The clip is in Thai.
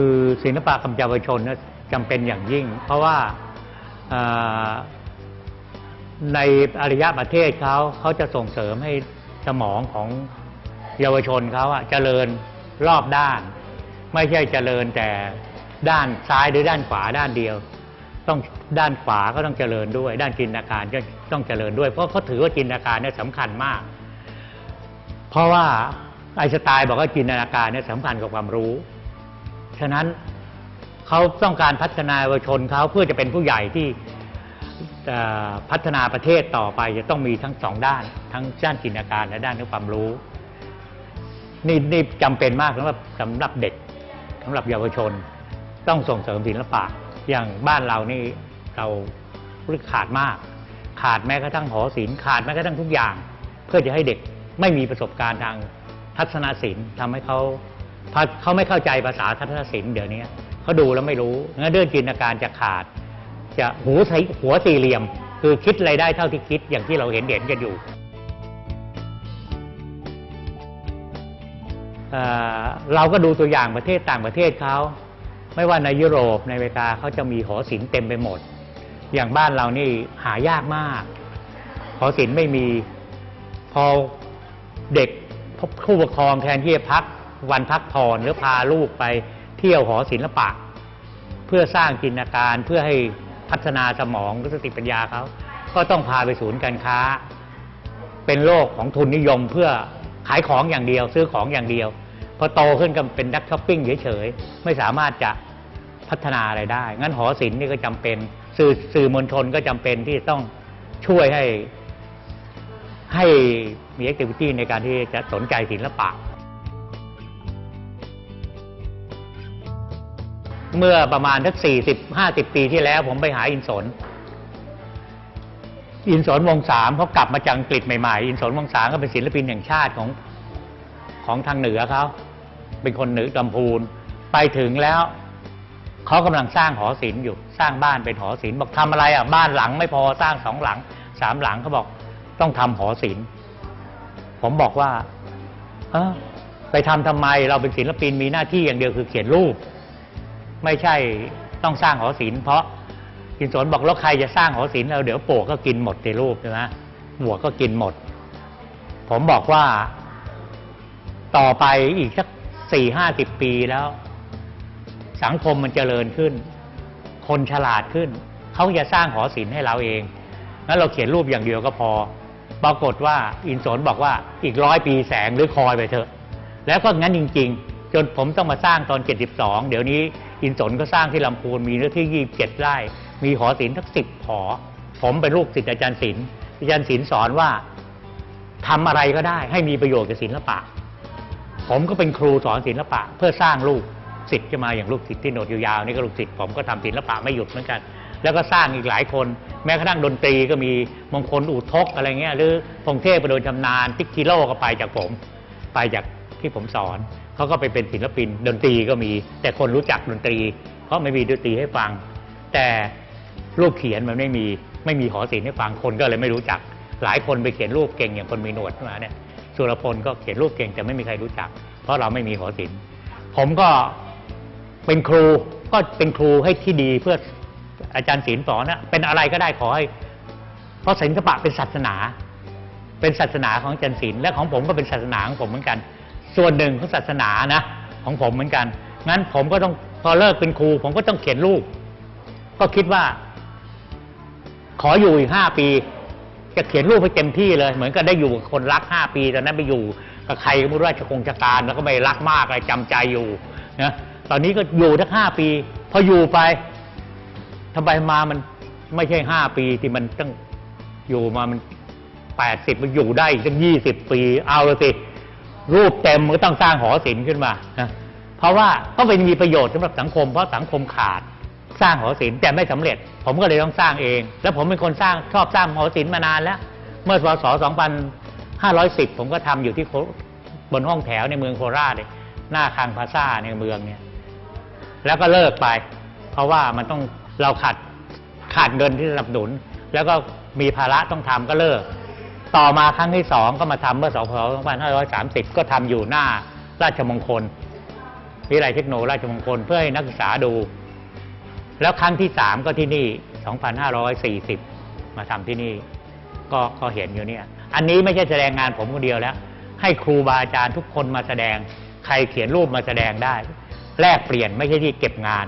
คือศิลปะกับเยาวชนจำเป็นอย่างยิ่ง เพราะว่าในอารยประเทศเขาเขาจะส่งเสริมให้สมองของเยาวชนเขาอะเจริญรอบด้าน ไม่ใช่เจริญแต่ด้านซ้ายหรือด้านขวาด้านเดียว ต้องด้านขวาก็ต้องเจริญด้วย ด้านจินตนาการก็ต้องเจริญด้วย เพราะเขาถือว่าจินตนาการเนี่ยสำคัญมาก เพราะว่าไอสไตล์บอกว่าจินตนาการเนี่ยสำคัญกับความรู้ ฉะนั้นเขาต้องการพัฒนาเยาวชนเขาเพื่อจะเป็นผู้ใหญ่ที่พัฒนาประเทศต่อไปจะต้องมีทั้งสองด้าน ทั้งด้านจินตนาการและด้านความรู้นี่นี่จำเป็นมากสำหรับสำหรับเด็กสำหรับเยาวชน ต้องส่งเสริมศิลปะอย่างบ้านเรานี่เราขาดมาก ขาดแม้กระทั่งหอศิลป์ขาดแม้กระทั่งทุกอย่าง เพื่อจะให้เด็กไม่มีประสบการณ์ทางทัศนศิลป์ทำให้เขา พอเขาไม่เข้าใจภาษาทัศนศิลป์เดี๋ยวนี้เขาดูแล้วไม่รู้งั้นเรื่องจินตนาการจะขาด จะหูใสหัวสี่เหลี่ยม คือคิดอะไรได้เท่าที่คิดอย่างที่เราเห็นเด่นกันอยู่เเราก็ดูตัวอย่างประเทศต่างประเทศเขาไม่ว่าในยุโรปในอเมริกาเขาจะมีหอศิลป์เต็มไปหมด อย่างบ้านเรานี่หายากมาก หอศิลป์ไม่มีพอเด็กผู้ปกครองแทนที่จะพัก วันพักผ่อนหรือพาลูกไปเที่ยวหอศิลปะ เพื่อสร้างจินตนาการเพื่อให้พัฒนาสมองหรือสติปัญญาเขาก็ต้องพาไปศูนย์การค้า เป็นโลกของทุนนิยมเพื่อขายของอย่างเดียว ซื้อของอย่างเดียว พอโตขึ้นก็เป็นนักช้อปปิ้งเฉยๆไม่สามารถจะพัฒนาอะไรได้ งั้นหอศิลป์นี่ก็จำเป็นสื่อสื่อมวลชนก็จำเป็นที่ต้องช่วยให้ให้มีแอคทิวิตี้ในการที่จะสนใจศิลปะ เมื่อประมาณทักสี่สิบห้าสิบปีที่แล้ว ผมไปหาอินสน อินสนวงสามเขากลับมาจากอังกฤษใหม่ๆ อินสนวงสามก็เป็นศิลปินแห่งชาติของของทางเหนือเขาเป็นคนเหนือลำพูนไปถึงแล้วเขากำลังสร้างหอศิลป์อยู่ สร้างบ้านเป็นหอศิลป์บอกทำอะไรอะบ้านหลังไม่พอสร้างสองหลังสามหลังเขาบอกต้องทำหอศิลป์ผมบอกว่า เออไปทำทำไมเราเป็นศิลปินมีหน้าที่อย่างเดียวคือเขียนรูป ไม่ใช่ต้องสร้างหอศิลป์เพราะกินสนบอกแล้วใครจะสร้างหอศิลป์เราเดี๋ยวปวกก็กินหมดในรูปใช่ไหมหมวกก็กินหมด ผมบอกว่าต่อไปอีกสักสี่ห้าสิบปีแล้ว สังคมมันเจริญขึ้น คนฉลาดขึ้น เขาจะสร้างหอศิลป์ให้เราเองงั้นเราเขียนรูปอย่างเดียวก็พอ ปรากฏว่าอินสนบอกว่าอีกร้อยปีแสงหรือคอยไปเถอะ แล้วก็งั้นจริง ๆ จนผมต้องมาสร้างตอน 72 เดี๋ยวนี้ อินสนก็สร้างที่ลำพูนมีเนื้อที่ 27 ไร่ มีหอศิลป์ทั้งสิบหอ ผมเป็นลูกศิษย์อาจารย์ศิลป์อาจารย์ศิลป์สอนว่าทำอะไรก็ได้ให้มีประโยชน์กับศิลปะ ผมก็เป็นครูสอนศิลปะ เพื่อสร้างลูกศิษย์จะมาอย่างลูกศิษย์ที่โหนดยาวๆนี่ก็ลูกศิษย์ผมก็ทำศิลปะไม่หยุดเหมือนกัน แล้วก็สร้างอีกหลายคน แม้กระทั่งดนตรีก็มีมงคลอุทกอะไรเงี้ยหรือพงเทพประโดนชำนาญพิกคิโลก็ไปจากผม ไปจากที่ผมสอน เขาก็ไปเป็นศิลปินดนตรีก็มี แต่คนรู้จักดนตรี เพราะไม่มีดนตรีให้ฟัง แต่รูปเขียนมันไม่มีไม่มีหอศิลป์ให้ฟังคนก็เลยไม่รู้จัก หลายคนไปเขียนรูปเก่งอย่างคนมีหนวดมาเนี่ยสุรพลก็เขียนรูปเก่งแต่ไม่มีใครรู้จัก เพราะเราไม่มีหอศิลป์ผมก็เป็นครูก็เป็นครูให้ที่ดีเพื่ออาจารย์ศิลป์สอนนะเป็นอะไรก็ได้ขอให้ เพราะศิลปะเป็นศาสนา เป็นศาสนาของอาจารย์ศิลป์และของผมก็เป็นศาสนาของผมเหมือนกัน ส่วนหนึ่งของศาสนานะ ของผมเหมือนกัน งั้นผมก็ต้องพอเลิกเป็นครู ผมก็ต้องเขียนรูปก็คิดว่า ขออยู่อีกห้าปี จะเขียนรูปให้เต็มที่เลย เหมือนกับได้อยู่กับคนรักห้าปีตอนนั้นไปอยู่กับใครก็ไม่รู้ราชกงชาการแล้วก็ไม่รักมากอะไรจำใจอยู่นะตอนนี้ก็อยู่ทั้งห้าปี พออยู่ไปทำไมมามันไม่ใช่ห้าปีที่มันต้องอยู่มามันแปดสิบมันอยู่ได้ตั้งยี่สิบปี เอาเลยสิ รูปเต็มมันก็ต้องสร้างหอศิลป์ขึ้นมานะเพราะว่าก็เป็นมีประโยชน์สำหรับสังคม เพราะสังคมขาดสร้างหอศิลป์แต่ไม่สำเร็จ ผมก็เลยต้องสร้างเอง แล้วผมเป็นคนสร้างชอบสร้างหอศิลป์มานานแล้ว เมื่อพศ 2510 ผมก็ทำอยู่ที่บนห้องแถวในเมืองโคราชเลยหน้าคางพาซ่าในเมืองเนี่ย แล้วก็เลิกไป เพราะว่ามันต้องเราขาดขาดเงินที่สนับสนุน แล้วก็มีภาระต้องทำก็เลิก ต่อมาครั้งที่สองก็มาทำเมื่อ 2530 ก็ทำอยู่หน้าราชมงคล วิทยาลัยเทคโนโลยีราชมงคลเพื่อให้นักศึกษาดู แล้วครั้งที่สามก็ที่นี่ 2540 มาทำที่นี่ ก็ก็เห็นอยู่เนี่ย อันนี้ไม่ใช่แสดงงานผมคนเดียวแล้ว ให้ครูบาอาจารย์ทุกคนมาแสดง ใครเขียนรูปมาแสดงได้ แลกเปลี่ยนไม่ใช่ที่เก็บงาน